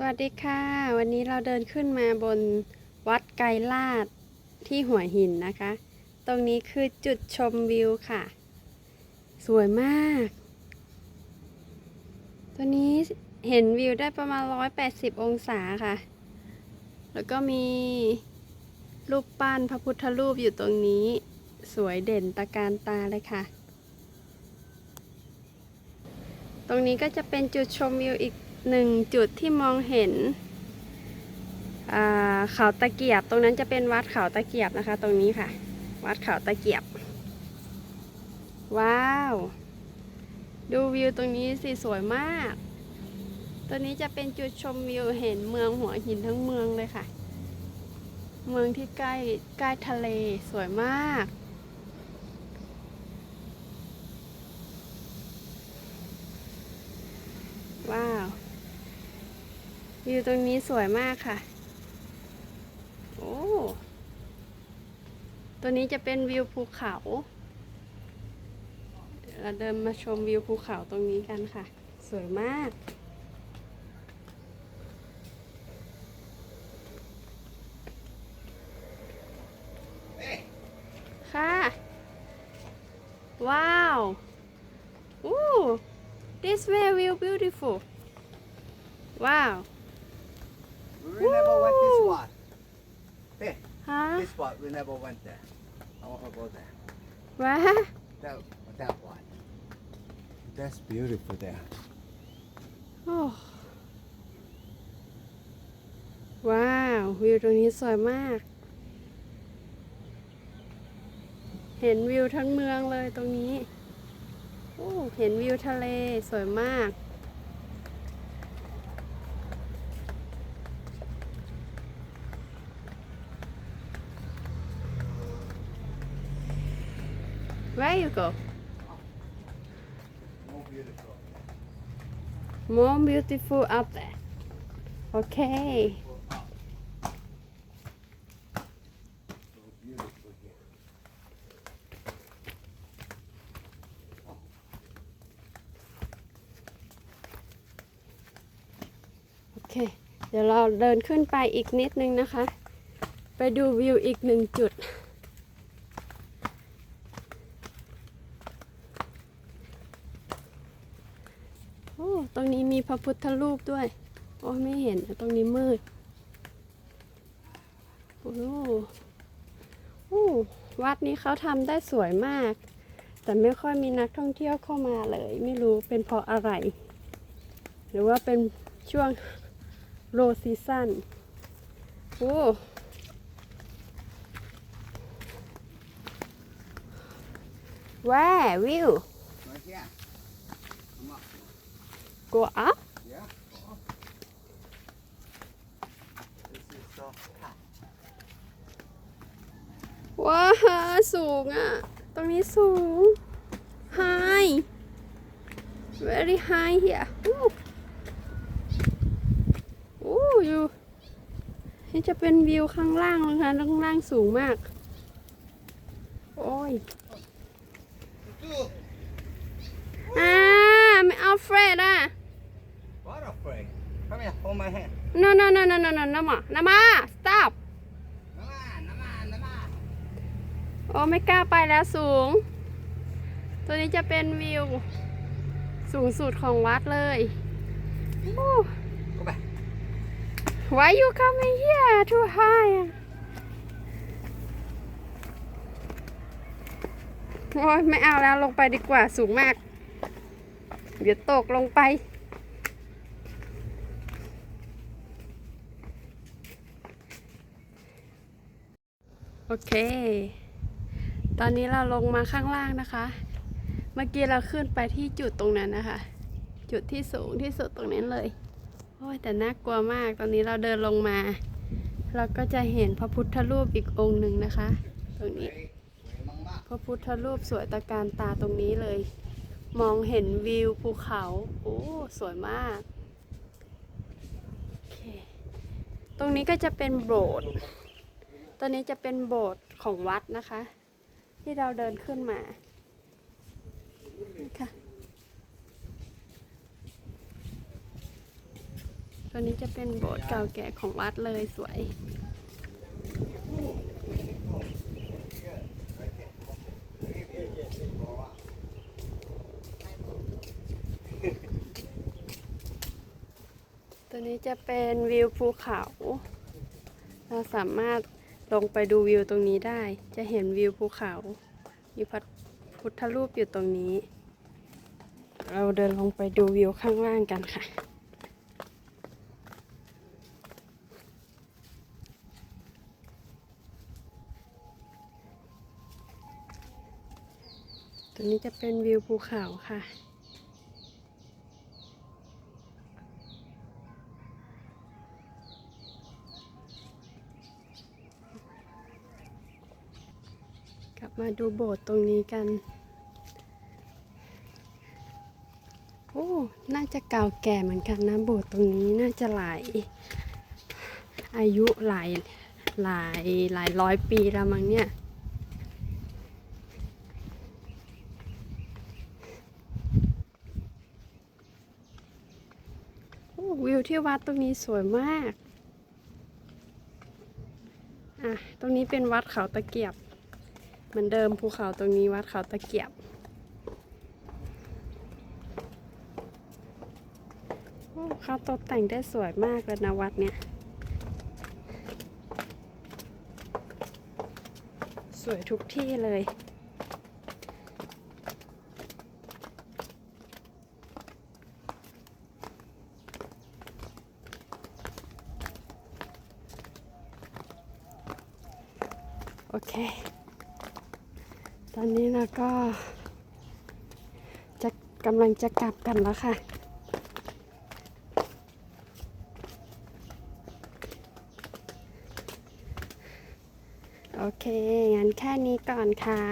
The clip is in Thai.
สวัสดีค่ะ วันนี้เราเดินขึ้นมาบนวัดไกรลาดที่หัวหินนะคะ ตรงนี้คือจุดชมวิวค่ะ สวยมาก ตัวนี้เห็นวิวได้ประมาณ 180 องศาค่ะ แล้วก็มีรูปปั้นพระพุทธรูปอยู่ตรงนี้ สวยเด่นตะการตาเลยค่ะ ตรงนี้ก็จะเป็นจุดชมวิวอีก หนึ่งจุดที่มองเห็นเขาตะเกียบ ตรงนั้นจะเป็นวัดเขาตะเกียบนะคะ ตรงนี้ค่ะ วัดเขาตะเกียบ ว้าว ดูวิวตรงนี้สิสวยมาก ตัวนี้จะเป็นจุดชมวิวเห็นเมืองหัวหินทั้งเมืองเลยค่ะ เมืองที่ใกล้ใกล้ทะเลสวยมาก ว้าว วิวตรงนี้สวยมากค่ะ โอ้ ตัวนี้จะเป็นวิวภูเขาเดี๋ยวเราเดินมาชมวิวภูเขาตรงนี้กันค่ะ สวยมาก ค่ะ ว้าว อู้ this way view beautiful wow We never went this Woo! one. Hey, ฮะ this one we never went there. I want to go there. ว้า That that one. That's beautiful there. โอ้ว้าว วิวตรงนี้สวยมาก เห็นวิวทั้งเมืองเลยตรงนี้โอ้เห็นวิวทะเลสวยมาก Where you go? More beautiful. up there. Okay. So beautiful here. โอเคเดี๋ยวเราเดินขึ้นไปอีกนิดนึงนะคะ ไปดูวิวอีกหนึ่งจุด โอ้ตรงนี้มีพระพุทธรูปด้วย โอ้ไม่เห็น ตรงนี้มืด โอ้โอ้วัดนี้เขาทำได้สวยมาก แต่ไม่ค่อยมีนักท่องเที่ยวเข้ามาเลย ไม่รู้เป็นเพราะอะไร หรือว่าเป็นช่วงโลซีซั n นโอ้ว้าวิว Right here. Come on. Go up Yeah. go up. This is so hot. ว้าสูงอะ ตรงนี้สูง high very high here โอ้โอ้อยู่นี่จะเป็นวิวข้างล่างนะคะข้างล่างสูงมาก โอ้ย Two. อ่าไม่เอาเฟรดอะ What afraid? Come here. Hold my hand. no no no no no no น้ำมาน้ำมา stop Come on. Come on. Come on. โอ้ไม่กล้าไปแล้วสูง ตัวนี้จะเป็นวิว สูงสุดของวัดเลยโอ้ Go back. Why you coming here too high อะโอ้ยไม่เอาแล้วลงไปดีกว่าสูงมาก เดี๋ยวตกลงไป โอเค ตอนนี้เราลงมาข้างล่างนะคะ เมื่อกี้เราขึ้นไปที่จุดตรงนั้นนะคะ จุดที่สูงที่สุดตรงนั้นเลย โอ้ยแต่น่ากลัวมาก ตอนนี้เราเดินลงมา เราก็จะเห็นพระพุทธรูปอีกองค์หนึ่งนะคะ ตรงนี้ พระพุทธรูปสวยตะการตาตรงนี้เลย มองเห็นวิวภูเขา โอ้สวยมากโอเคตรงนี้ก็จะเป็นโบสถ์ ตอนนี้จะเป็นโบสถ์ของวัดนะคะ ที่เราเดินขึ้นมานี่ค่ะตัวนี้จะเป็นโบสถ์เก่าแก่ของวัดเลยสวยตัวนี้จะเป็นวิวภูเขา เราสามารถ ลงไปดูวิวตรงนี้ได้ จะเห็นวิวภูเขา มีพระพุทธรูปอยู่ตรงนี้ เราเดินลงไปดูวิวข้างล่างกันค่ะตัวนี้จะเป็นวิวภูเขาค่ะ กลับมาดูโบสถ์ตรงนี้กัน โอ้ น่าจะเก่าแก่เหมือนกันนะโบสถ์ตรงนี้น่าจะหลาย อายุหลายหลายหลายร้อยปีแล้วมั้งเนี่ยโอ้วิวที่วัดตรงนี้สวยมาก อะ ตรงนี้เป็นวัดเขาตะเกียบ เหมือนเดิมภูเขาตรงนี้วัดเขาตะเกียบโอ้เขาตกแต่งได้สวยมากเลยนะวัดเนี่ย สวยทุกที่เลยโอเค อนนี้เราก็จะกำลังจะกลับกันแล้วค่ะ โอเค งั้นแค่นี้ก่อนค่ะ